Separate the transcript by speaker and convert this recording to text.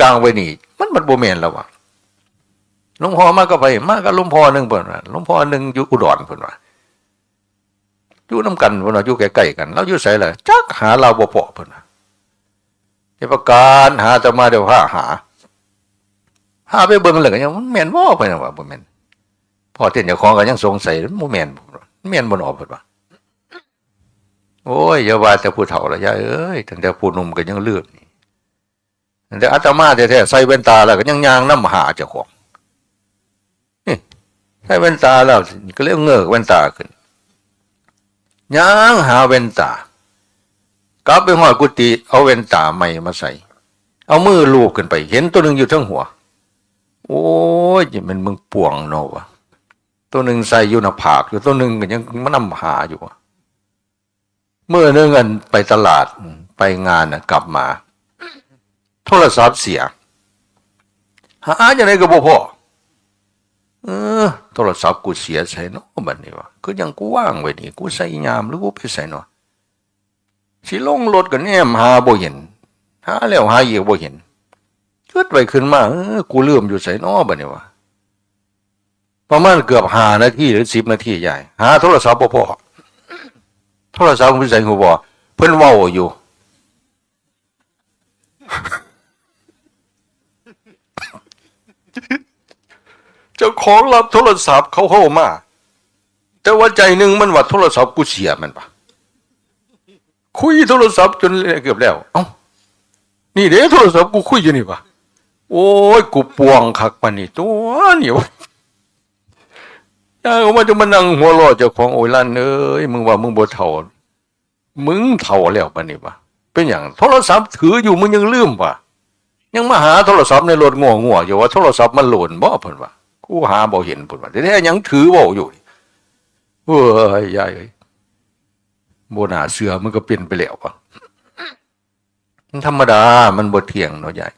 Speaker 1: กลางไว้นี่มันมันโบแมนแล้ววะหลวงพ่อมาก็ไป มากก็หลวงพ่อหนึ่งเพิ่นว่าหลวงพ่อหนึ่งอยู่อุดรเพิ่นว่าอยู่น้ำกันเพิ่นว่าอยู่ใกล้ๆกันเราอยู่ไสล่ะจักหาเราบ่พอเพิ่นว่าจะประการหาจะมาเดี๋ยวหาหาหาไปเบิ่งเลยก็ยังมันแม่นบ่เพิ่นว่าบ่แม่นพ่อเต้นเจ้าของก็ยังสงสัยมันบ่แม่นแม่นบ่เนอเพิ่นว่าโอ้ยอย่าว่าแต่ผู้เฒ่าละยายเอ้ยตั้งแต่ผู้หนุ่มก็ยังเลืมนี่ แต่อาตมาแท้ๆใส่แว่นตาแล้วก็ยังย่างน้ำหาเจ้าของนี่ใส่แว่นตาแล้วก็เลยเงือกแว่นตาขึ้นย่างหาแว่นตากลับไปหอดกุฏิเอาแว่นตาใหม่มาใส่ เอามือลูบขึ้นไป เห็นตัวหนึ่งอยู่ทั้งหัว โอ้ยมันมึงป่วงเนาะวะตัวหนึ่งใส่อยู่หน้าผากอยู่ตัวหนึ่งก็ยังมันนำหาอยู่เมื่อเนื่อเงินไปตลาดไปงานนะกลับมา โทรศัพท์เสีย หาอย่างไรก็บ่พอเออ โทรศัพท์กูเสียใส่เนาะบัดนี้วะคือยังกูว่างไว้นี่กูใส่ยามหรือกูไปใส่เนาะสิลงรถก็แนมหาบ่เห็นหาแล้วหาอีกบ่เห็นเกิดไปขึ้นมาเออกูลืมอยู่ใส่นอบ่เนี่ยวะประมาณเกือบหานาทีหรือสิบนาทีใหญ่หาโทรศัพท์บ่พอโทรศัพท์พี่ใส่หูบ่เพิ่นเว้าอยู่ ของรับโทรศัพท์เขาเข้ามา แต่ว่าใจหนึ่งมันว่าโทรศัพท์กูเสียมันปะคุยโทรศัพท์จนเกือบแล้ว เอ้านี่เด้โทรศัพท์กูคุยอยู่นี่ปะโอ้ยกูปวงคักปานนี่ตัวนี่วะยังมาจะมานั่งหัวเรอเจ้าของโอ้ยลั่นเอ้ยมึงว่ามึงบ่เท่ามึงเท่าแล้วปานนี่ปะเป็นอย่างโทรศัพท์ถืออยู่มึงยังลืมปะยังมาหาโทรศัพท์ในรถงัวงัวๆอยู่ว่าโทรศัพท์มันหล่นบ่เพิ่นว่า กูหาบ่เห็นเพิ่นว่าแต่แท้ๆยังถือบ่อยู่เอ้ยยายเลยโบนาเสือมันก็เปลี่ยนไปแล้วปะมันธรรมดา มันบทเถียงเนาะยาย